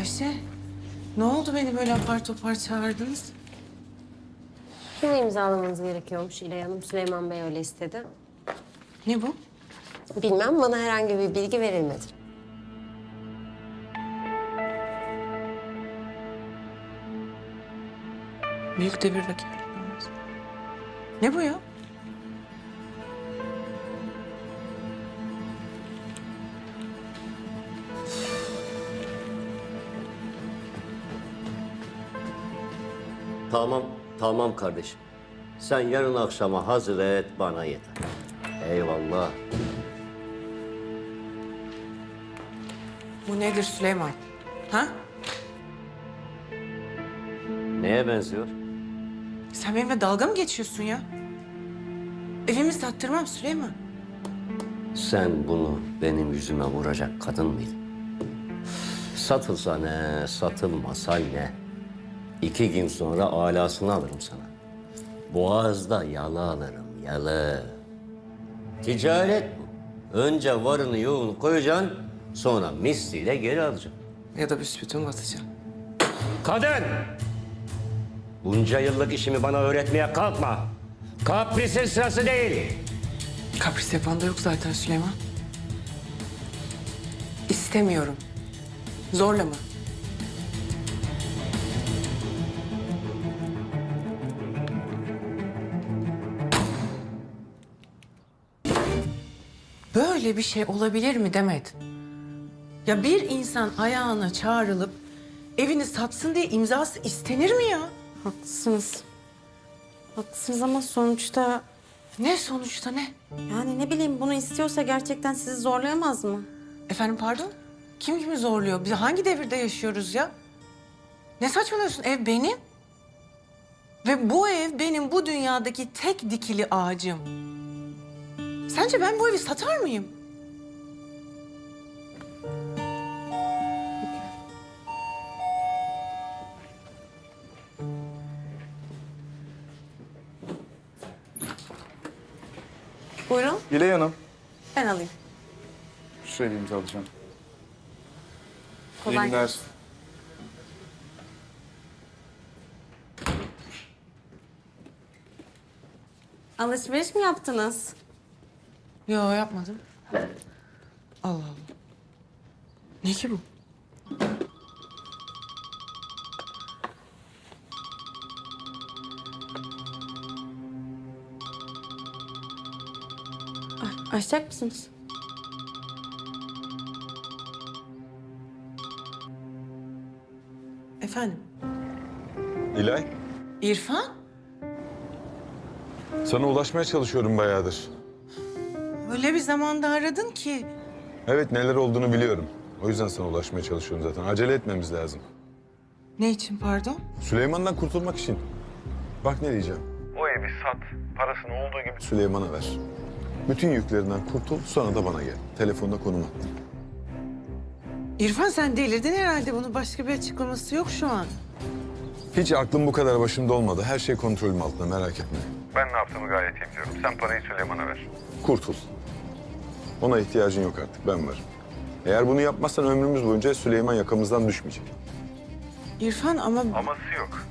Ayşe, ne oldu beni böyle apar topar çağırdınız? Şunu imzalamanız gerekiyormuş İlay Hanım. Süleyman Bey öyle istedi. Ne bu? Bilmem bana herhangi bir bilgi verilmedi. Büyük de bir rakip. Ne bu ya? Tamam, tamam kardeşim. Sen yarın akşama hazır et bana yeter. Eyvallah. Bu nedir Süleyman? Ha? Neye benziyor? Sen benimle dalga mı geçiyorsun ya? Evimi sattırmam Süleyman. Sen bunu benim yüzüme vuracak kadın mıydın? Satılsa ne, satılmasa ne? İki gün sonra alasını alırım sana. Boğaz'da yalı alırım, yalı. Ticaret bu. Önce varını yoğunu koyacaksın, sonra misliyle geri alacaksın. Ya da büsbütün batacağım. Kadın! Bunca yıllık işimi bana öğretmeye kalkma. Kaprisin sırası değil. Kapris yapan da yok zaten Süleyman. İstemiyorum. Zorlama. Böyle bir şey olabilir mi Demet? Ya bir insan ayağına çağrılıp evini satsın diye imzası istenir mi ya? Haklısınız. Haklısınız ama sonuçta Ne sonuçta ne? yani ne bileyim bunu istiyorsa gerçekten sizi zorlayamaz mı? Efendim pardon? Kim kimi zorluyor? Biz hangi devirde yaşıyoruz ya? Ne saçmalıyorsun? Ev benim. Ve bu ev benim bu dünyadaki tek dikili ağacım. Sence ben bu evi satar mıyım? Buyurun İley Hanım. ben alayım. Şuraya bir imza alacağım. Kolay İyi günler. Alışveriş mi yaptınız? Yok yapmadım. Allah Allah. Ne ki bu? Ah, Açacak mısınız? Efendim? İlay, İrfan? sana ulaşmaya çalışıyorum bayağıdır. Öyle bir zamanda aradın ki. Evet, neler olduğunu biliyorum. O yüzden sana ulaşmaya çalışıyorum zaten. Acele etmemiz lazım. Ne için pardon? Süleyman'dan kurtulmak için. Bak ne diyeceğim. O evi sat, parasını olduğu gibi Süleyman'a ver. Bütün yüklerinden kurtul, sonra da bana gel. Telefonda konum at. İrfan sen delirdin herhalde. Bunun başka bir açıklaması yok şu an. Hiç aklım bu kadar başımda olmadı. Her şey kontrolüm altında, merak etme. Ben ne yaptığımı gayet iyi biliyorum. Sen parayı Süleyman'a ver. Kurtul. Ona ihtiyacın yok artık, ben varım. Eğer bunu yapmazsan ömrümüz boyunca Süleyman yakamızdan düşmeyecek. İrfan ama Aması yok.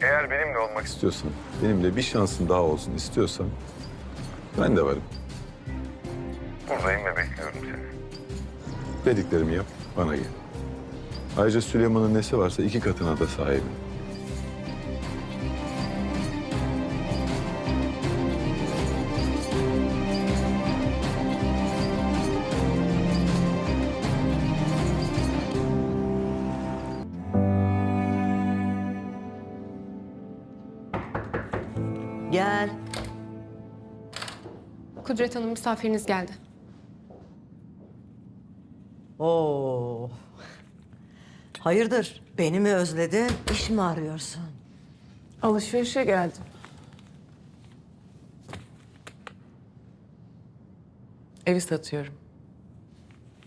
Eğer benimle olmak İstiyorsan, benimle bir şansın daha olsun istiyorsan ben de varım. buradayım ve bekliyorum seni. Dediklerimi yap, bana gel. Ayrıca Süleyman'ın nesi varsa iki katına da sahibim. Gel. Kudret Hanım misafiriniz geldi. Oo. Hayırdır? Beni mi özledin? İş mi arıyorsun? alışverişe geldim. Evi satıyorum.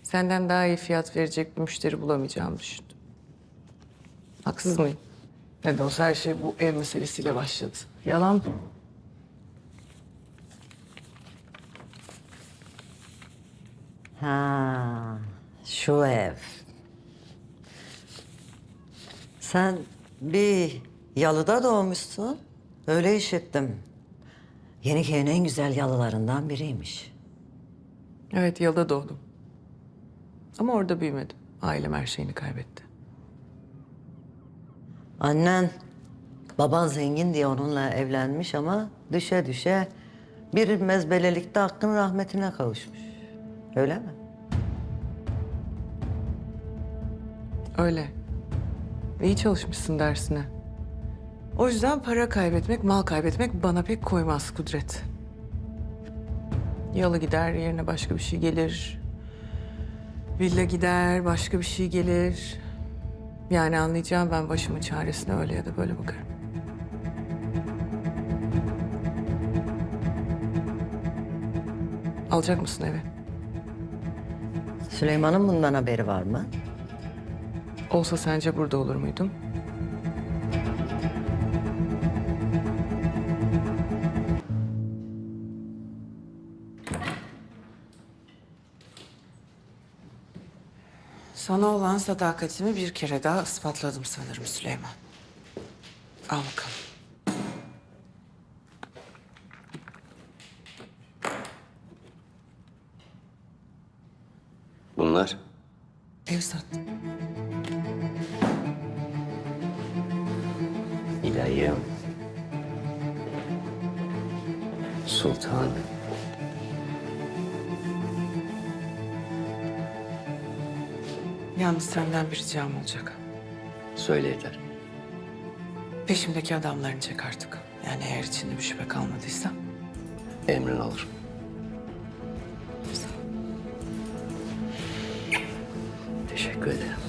Senden daha iyi fiyat verecek bir müşteri bulamayacağımı düşündüm. Haksız mıyım? Ne de olsa her şey bu ev meselesiyle başladı. Yalan mı? Ha, şu ev. Sen bir yalıda doğmuşsun. Öyle işittim. Yeniköy'ün en güzel yalılarından biriymiş. Evet yalda doğdum. Ama orada büyümedim. Ailem her şeyini kaybetti. Annen, baban zengin diye onunla evlenmiş ama düşe düşe bir mezbelelikte hakkın rahmetine kavuşmuş. Öyle mi? Öyle. İyi çalışmışsın dersine. O yüzden para kaybetmek, mal kaybetmek bana pek koymaz Kudret. Yalı gider, yerine başka bir şey gelir. Villa gider, başka bir şey gelir. Yani anlayacağım ben başımın çaresine öyle ya da böyle bakarım. Alacak mısın evi? Süleyman'ın bundan haberi var mı? Olsa sence burada olur muydum? Sana olan sadakatimi bir kere daha ispatladım sanırım Süleyman. Al bakalım. Bunlar Ev sattım. İlayim. Sultan. Yalnız senden bir ricam olacak. Söyle yeter. Peşimdeki adamlarını çek artık. Yani eğer içinde bir şüphe kalmadıysa. Emrin olur. Teşekkür ederim.